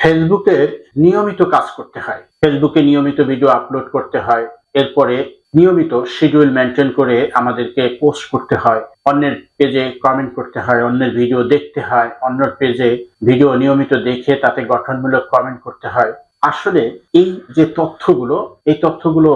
ফেসবুকের নিয়মিত কাজ করতে হয়। ফেসবুকে নিয়মিত ভিডিও আপলোড করতে হয়। এরপরে নিয়মিত শিডিউল মেনটেন করে আমাদেরকে পোস্ট করতে হয়। অন্যের পেজে কমেন্ট করতে হয়, অন্যের ভিডিও দেখতে হয়, অন্যের পেজে ভিডিও নিয়মিত দেখে তাতে গঠনমূলক কমেন্ট করতে হয়। আসলে এই যে তথ্যগুলো, এই তথ্যগুলো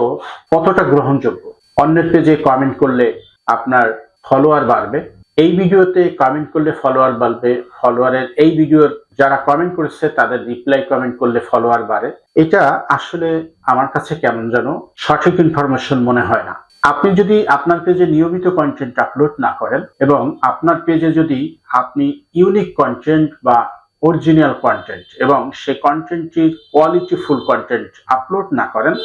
কতটা গ্রহণযোগ্য? অন্যের পেজে কমেন্ট করলে আপনার ফলোয়ার বাড়বে। এই ভিডিওতে কমেন্ট করলে ফলোয়ার বাড়বে। ফলোয়ারের এই ভিডিওর যারা কমেন্ট করেছে, তাদের রিপ্লাই কমেন্ট করলে ফলোয়ার বাড়ে। এটা আসলে আমার কাছে কেমন যেন সঠিক ইনফরমেশন মনে হয় না। আপনি যদি আপনার পেজে নিয়মিত কন্টেন্ট আপলোড না করেন এবং আপনার পেজে যদি আপনি ইউনিক কন্টেন্ট বা অরিজিনাল কন্টেন্ট এবং সেই কন্টেন্টটির কোয়ালিটিফুল কন্টেন্ট আপলোড না করেন,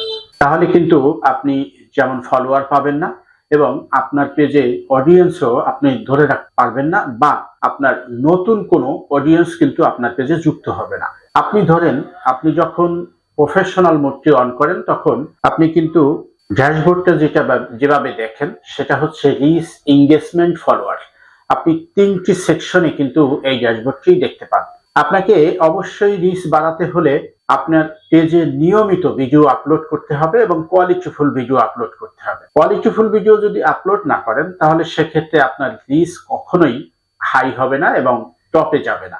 তাহলে কিন্তু আপনি যেমন ফলোয়ার পাবেন না এবং আপনার পেজে অডিয়েন্সও আপনি ধরে রাখতে পারবেন না বা আপনার নতুন কোনো অডিয়েন্স কিন্তু আপনার পেজে যুক্ত হবে না। আপনি ধরেন, আপনি যখন প্রফেশনাল মোডটি অন করেন, তখন আপনি কিন্তু ড্যাশবোর্ডটা যেটা যেভাবে দেখেন, সেটা হচ্ছে রিস এঙ্গেজমেন্ট ফলোয়ার আপনি তিনটি সেকশনে কিন্তু এই ড্যাশবোর্ডটি দেখতে পান। আপনাকে অবশ্যই রিস বাড়াতে হলে আপনার পেজে নিয়মিত ভিডিও আপলোড করতে হবে এবং কোয়ালিটিফুল ভিডিও আপলোড করতে হবে। কোয়ালিটিফুল ভিডিও যদি আপলোড না করেন, তাহলে সেক্ষেত্রে আপনার রিস কখনোই হাই হবে না এবং টপে যাবে না।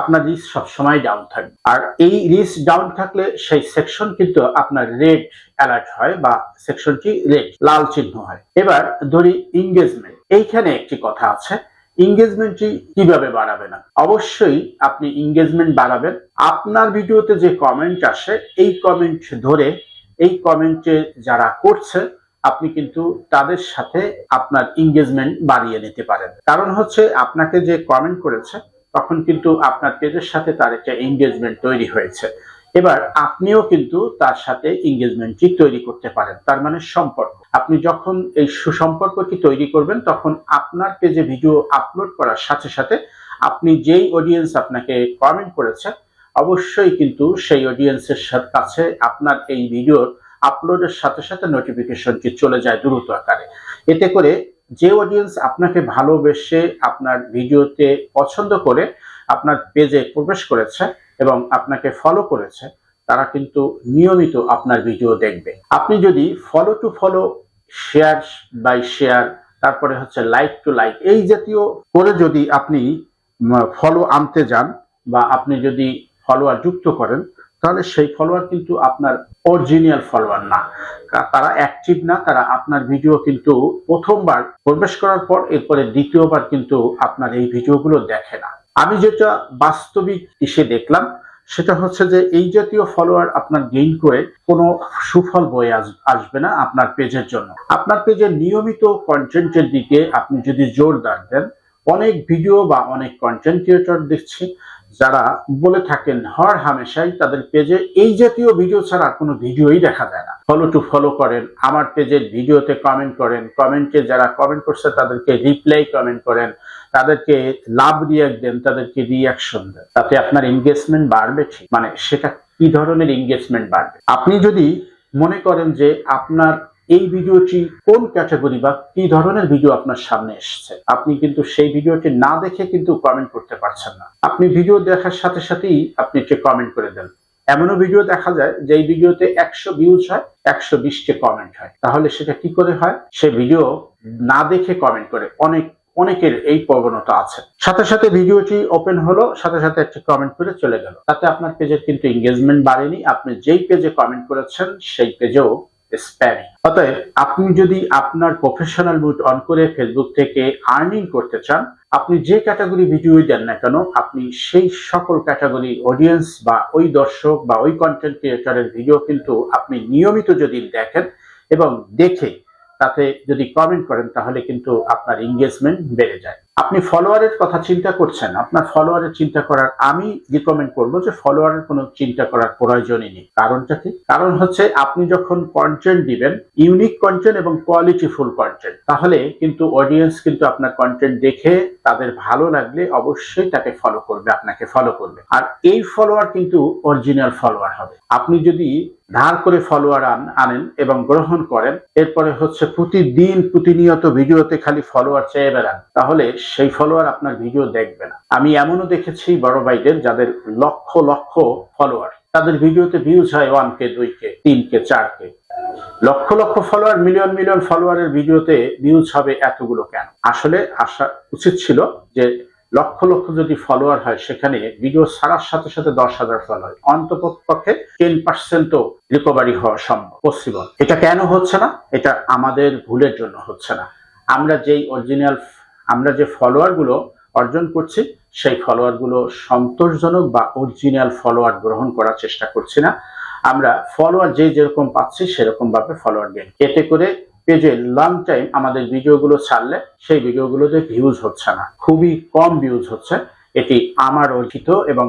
আপনার রিস সবসময় ডাউন থাকবে। আর এই রিস ডাউন থাকলে সেই সেকশন কিন্তু আপনার রেড অ্যালার্ট হয় বা সেকশনটি রেড লাল চিহ্ন হয়। এবার ধরি ইংগেজমেন্ট এইখানে একটি কথা আছে। এঙ্গেজমেন্টটি কীভাবে বাড়াবে না? অবশ্যই আপনি এঙ্গেজমেন্ট বাড়াবেন। আপনার ভিডিওতে যে কমেন্ট আসে, এই কমেন্ট ধরে, এই কমেন্টে যারা করছে, আপনি কিন্তু তাদের সাথে আপনার ইংগেজমেন্ট বাড়িয়ে নিতে পারেন। কারণ হচ্ছে, আপনাকে যে কমেন্ট করেছে, তখন কিন্তু আপনার পেজের সাথে তার একটা এঙ্গেজমেন্ট তৈরি হয়েছে। এবার আপনিও কিন্তু তার সাথে এঙ্গেজমেন্টটি তৈরি করতে পারেন, তার মানে সম্পর্ক। আপনি যখন এই সুসম্পর্কটি তৈরি করবেন, তখন আপনার পেজে ভিডিও আপলোড করার সাথে সাথে আপনি যেই অডিয়েন্স আপনাকে কমেন্ট করেছে, অবশ্যই কিন্তু সেই অডিয়েন্সের কাছে আপনার এই ভিডিওর আপলোডের সাথে সাথে নোটিফিকেশনটি চলে যায় দ্রুত আকারে। এতে করে যে অডিয়েন্স আপনাকে ভালোবেসে আপনার ভিডিওতে পছন্দ করে, আপনার পেজে প্রবেশ করেছে এবং আপনাকে ফলো করেছে, তারা কিন্তু নিয়মিত আপনার ভিডিও দেখবে। আপনি যদি follow to follow share by share তারপরে হচ্ছে লাইক টু লাইক এই জাতীয় করে যদি আপনি ফলো আনতে যান বা আপনি যদি ফলোয়ার যুক্ত করেন, তাহলে সেই ফলোয়ার কিন্তু আপনার অরিজিনাল ফলোয়ার না। তারা অ্যাক্টিভ না, তারা আপনার ভিডিও কিন্তু প্রথমবার প্রবেশ করার পর, এরপরে দ্বিতীয়বার কিন্তু আপনার এই ভিডিওগুলো দেখে না। আমি যেটা বাস্তবিক এসে দেখলাম, সেটা হচ্ছে যে এই জাতীয় ফলোয়ার আপনার গেইন করে কোনো সুফল বয়ে আস- আসবে না আপনার পেজের জন্য। আপনার পেজের নিয়মিত কন্টেন্টের দিকে আপনি যদি জোরদার দেন, অনেক ভিডিও বা অনেক কন্টেন্ট ক্রিয়েটর দেখছি যারা বলে থাকেন হর হামেশাই তাদের পেজে এই জাতীয় ভিডিও ছাড়া কোনো ভিডিওই দেখা যায় না। ফলো টু ফলো করেন, আমার পেজের ভিডিওতে কমেন্ট করেন কমেন্টে যারা কমেন্ট করছে তাদেরকে রিপ্লাই কমেন্ট করেন, তাদেরকে লাভ রিয়াক্ট দেন, তাদেরকে রিয়াকশন দেন। তাতে আপনার এনগেজমেন্ট বাড়বে ঠিক। মানে সেটা কি ধরনের এনগেজমেন্ট বাড়বে? আপনি যদি মনে করেন যে আপনার এই ভিডিওটি কোন ক্যাটাগরি বা কি ধরনের ভিডিও আপনার সামনে এসেছে? আপনি কিন্তু সেই ভিডিওটি না দেখে কিন্তু কমেন্ট করতে পারছেন না। আপনি ভিডিও দেখার সাথে সাথেই আপনি একটি কমেন্ট করে দেন। এমনও ভিডিও দেখা যায় যে ভিডিওতে একশো ভিউজ হয়, একশো বিশটি কমেন্ট হয়। তাহলে সেটা কি করে হয়? সে ভিডিও না দেখে কমেন্ট করে। অনেক, অনেকের এই প্রবণতা আছে। সাথে সাথে ভিডিওটি ওপেন হলো, সাথে সাথে একটি কমেন্ট করে চলে গেল। তাতে আপনার পেজের কিন্তু এঙ্গেজমেন্ট বাড়েনি। আপনি যেই পেজে কমেন্ট করেছেন, সেই পেজেও স্প্যামিং অতএব আপনি যদি আপনার প্রফেশনাল মুড অন করে ফেসবুক থেকে আর্নিং করতে চান, আপনি যে ক্যাটাগরি ভিডিওই দেন না কেন, আপনি সেই সকল ক্যাটাগরি অডিয়েন্স বা ওই দর্শক বা ওই কন্টেন্ট ক্রিয়েটরের ভিডিও কিন্তু আপনি নিয়মিত যদি দেখেন এবং দেখে, তাতে যদি কমেন্ট করেন, তাহলে কিন্তু আপনার এঙ্গেজমেন্ট বেড়ে যায়। আপনি ফলোয়ারের কথা চিন্তা করছেন, আপনার ফলোয়ারের চিন্তা করার, আমি রিকমেন্ড করব যে ফলোয়ারের কোনো চিন্তা করার প্রয়োজনই নেই। কারণটা কি? কারণ হচ্ছে আপনি যখন কন্টেন্ট দিবেন ইউনিক কন্টেন্ট এবং কোয়ালিটিফুল কন্টেন্ট তাহলে কিন্তু অডিয়েন্স কিন্তু আপনার কন্টেন্ট দেখে তাদের ভালো লাগলে অবশ্যই তাকে ফলো করবে, আপনাকে ফলো করবে। আর এই ফলোয়ার কিন্তু অরিজিনাল ফলোয়ার হবে। আপনি যদি ধার করে ফলোয়ার আন, আনেন এবং গ্রহণ করেন, এরপরে হচ্ছে প্রতিদিন প্রতিনিয়ত ভিডিওতে খালি ফলোয়ার চেয়ে বেড়ান, তাহলে সেই ফলোয়ার আপনার ভিডিও দেখবে না। আমি এমনও দেখেছি বড় ভাইদের যাদের লক্ষ লক্ষ ফলোয়ার তাদের ভিডিওতে ভিউজ হয় ওয়ান কে দুই কে তিন কে চার কে lakh lakh follower million million ফলোয়ারের ভিডিওতে ভিউজ হবে এতগুলো কেন? আসলে আসা উচিত ছিল যে লক্ষ লক্ষ যদি ফলোয়ার হয়, সেখানে ভিডিও ছাড়ার সাথে সাথে দশ হাজার ফলোয়ার অন্তত পক্ষে টেন পার্সেন্টও রিকভারি হওয়া সম্ভব। পসিবল এটা কেন হচ্ছে না? এটা আমাদের ভুলের জন্য হচ্ছে না। আমরা যেই অরিজিনাল আমরা যে ফলোয়ারগুলো অর্জন করছি, সেই ফলোয়ারগুলো সন্তোষজনক বা অরিজিনাল ফলোয়ার গ্রহণ করার চেষ্টা করছি না। আমরা ফলোয়ার যে যেরকম পাচ্ছি সেরকমভাবে ফলোয়ার গেন এতে করে পেজে লং টাইম আমাদের ভিডিওগুলো ছাড়লে, সেই ভিডিওগুলোতে ভিউজ হচ্ছে না। খুবই কম ভিউজ হচ্ছে। এটি আমার অর্জিত এবং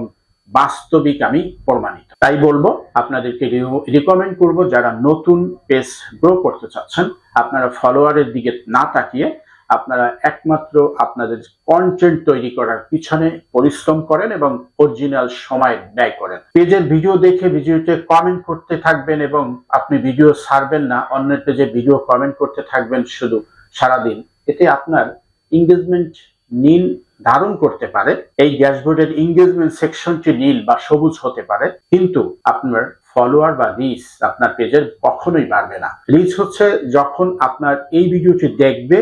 বাস্তবিক আমি প্রমাণিত। তাই বলব, আপনাদেরকে রিকমেন্ড করব, যারা নতুন পেজ গ্রো করতে চাচ্ছেন, আপনারা ফলোয়ারের দিকে না তাকিয়ে আপনারা একমাত্র আপনাদের কন্টেন্ট তৈরি করার পিছনে পরিশ্রম করেন এবং অরিজিনাল সময় ব্যয় করেন। পেজের ভিডিও দেখে ভিডিওতে কমেন্ট করতে থাকবেন এবং আপনি ভিডিও ছাড়বেন না, অন্যের পেজে ভিডিও কমেন্ট করতে থাকবেন শুধু সারাদিন। এতে আপনার এঙ্গেজমেন্ট নীল ধারণ করতে পারে, এই ড্যাশবোর্ডের এঙ্গেজমেন্ট সেকশনটি নীল বা সবুজ হতে পারে, কিন্তু আপনার ফলোয়ার বা রিচ আপনার পেজের কখনোই বাড়বে না। রিচ হচ্ছে যখন আপনার এই ভিডিওটি দেখবে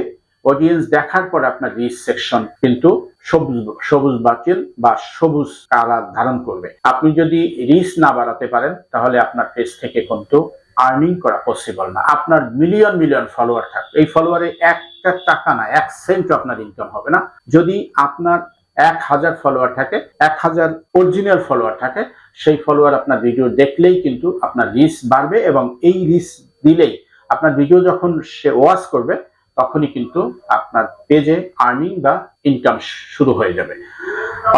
অডিয়েন্স দেখার পর আপনার রিচ সেকশন কিন্তু সবুজ সবুজ বাতিল বা সবুজ কালার ধারণ করবে। আপনি যদি রিচ না বাড়াতে পারেন, তাহলে আপনার পেজ থেকে কিন্তু আর্নিং করা পসিবল না। আপনার মিলিয়ন মিলিয়ন ফলোয়ার থাকবে। এই ফলোয়ারে একটা টাকা না, এক সেন্ট আপনার ইনকাম হবে না। যদি আপনার এক হাজার ফলোয়ার থাকে, এক হাজার অরিজিনাল ফলোয়ার থাকে, সেই ফলোয়ার আপনার ভিডিও দেখলেই কিন্তু আপনার রিচ বাড়বে এবং এই রিচ দিলেই আপনার ভিডিও যখন সে ওয়াচ করবে তখনই কিন্তু আপনার পেজে আর্নিং বা ইনকাম শুরু হয়ে যাবে।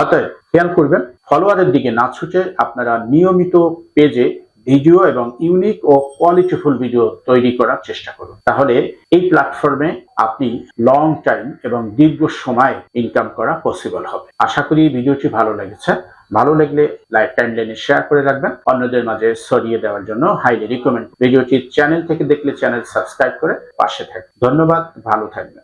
অতএব খেয়াল করবেন ফলোয়ারের দিকে না ছুটে আপনারা নিয়মিত পেজে ভিডিও এবং ইউনিক ও কোয়ালিটিফুল ভিডিও তৈরি করার চেষ্টা করুন। তাহলে এই প্ল্যাটফর্মে আপনি লং টাইম এবং দীর্ঘ সময় ইনকাম করা পসিবল হবে। আশা করি ভিডিওটি ভালো লেগেছে। ভালো লাগলে লাইক টাইমলাইনে শেয়ার করে রাখবেন। অন্যদের মাঝে ছড়িয়ে দেওয়ার জন্য হাইলি রিকমেন্ড ভিডিওটি চ্যানেল থেকে দেখলে চ্যানেল সাবস্ক্রাইব করে পাশে থাকবেন। ধন্যবাদ, ভালো থাকবেন।